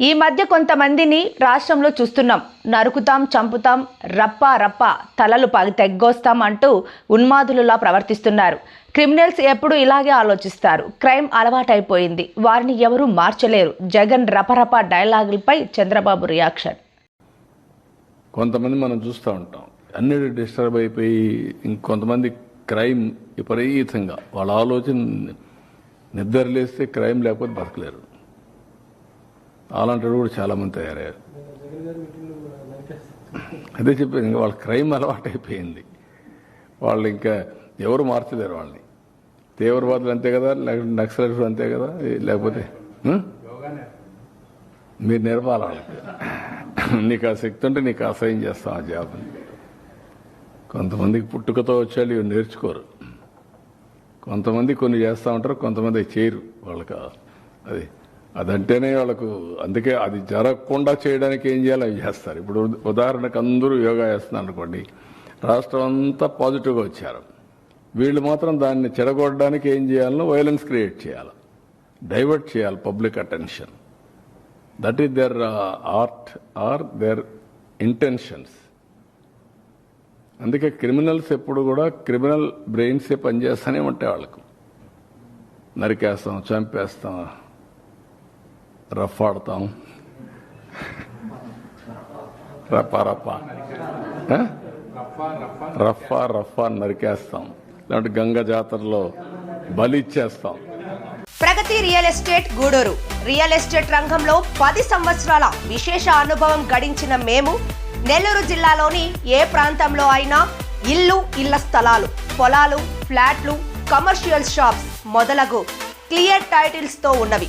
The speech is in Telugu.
ఈ మధ్య కొంతమందిని రాష్ట్రంలో చూస్తున్నాం. నరుకుతాం చంపుతాం రప్ప రప్ప తలలు పగి తెగ్గొస్తాం అంటూ ఉన్మాదులులా ప్రవర్తిస్తున్నారు. క్రిమినల్స్ ఎప్పుడు ఇలాగే ఆలోచిస్తారు. క్రైమ్ అలవాటైపోయింది. వారిని ఎవరూ మార్చలేరు. జగన్ రపరప డైలాగులపై చంద్రబాబు రియాక్షన్. కొంతమంది మనం చూస్తూ ఉంటాం. అన్ని డిస్టర్బ్ అయిపోయి ఇంకొంతమంది క్రైమ్ విపరీతంగా. వాళ్ళ ఆలోచన నిద్ర లేస్తే క్రైమ్ లేకపోతే బతకలేరు. అలాంటి కూడా చాలామంది తయారయ్యారు. అదే చెప్పాను ఇంకా వాళ్ళ క్రైమ్ అలవాటు అయిపోయింది వాళ్ళు ఇంకా ఎవరు మార్చలేరు వాళ్ళని. తీవ్రవాదులు అంతే కదా లేకపోతే నక్సలైట్లు అంతే కదా లేకపోతే మీరు నేర్పాలి వాళ్ళకి. నీకు ఆ శక్తి ఉంటే నీకు అసహ్యం చేస్తాం ఆ జాబ్ని. కొంతమందికి పుట్టుకతో వచ్చేళ్ళు ఇవి నేర్చుకోరు. కొంతమంది కొన్ని చేస్తూ ఉంటారు కొంతమంది అవి చేయరు వాళ్ళకి. అది అదంటేనే వాళ్ళకు అందుకే అది జరగకుండా చేయడానికి ఏం చేయాలో? అవి చేస్తారు. ఇప్పుడు ఉదాహరణకు అందరూ యోగా చేస్తున్నారు అనుకోండి రాష్ట్రం అంతా పాజిటివ్గా వచ్చారు. వీళ్ళు మాత్రం దాన్ని చెడగొట్టడానికి ఏం చేయాలనో వైలెన్స్ క్రియేట్ చేయాలి. డైవర్ట్ చేయాలి public attention that is their art or their intentions అందుకే క్రిమినల్స్ ఎప్పుడు కూడా క్రిమినల్ బ్రెయిన్సే పనిచేస్తూనే ఉంటాయి వాళ్ళకు. నరికేస్తాం చంపేస్తాం రఫ్ ఆడతాం రఫా. రప్ప రఫా రఫా నరికేస్తాం. లేదంటే గంగ జాతరలో బలి ఇచ్చేస్తాం. Pragati real estate Gudur. Real estate రంగంలో పది సంవత్సరాల విశేష అనుభవం గడించిన మేము నెల్లూరు జిల్లాలోని ఏ ప్రాంతంలో అయినా ఇల్లు ఇళ్ళ స్థలాలు పొలాలు ఫ్లాట్లు కమర్షియల్ షాప్స్ మొదలగు క్లియర్ టైటిల్స్తో ఉన్నవి.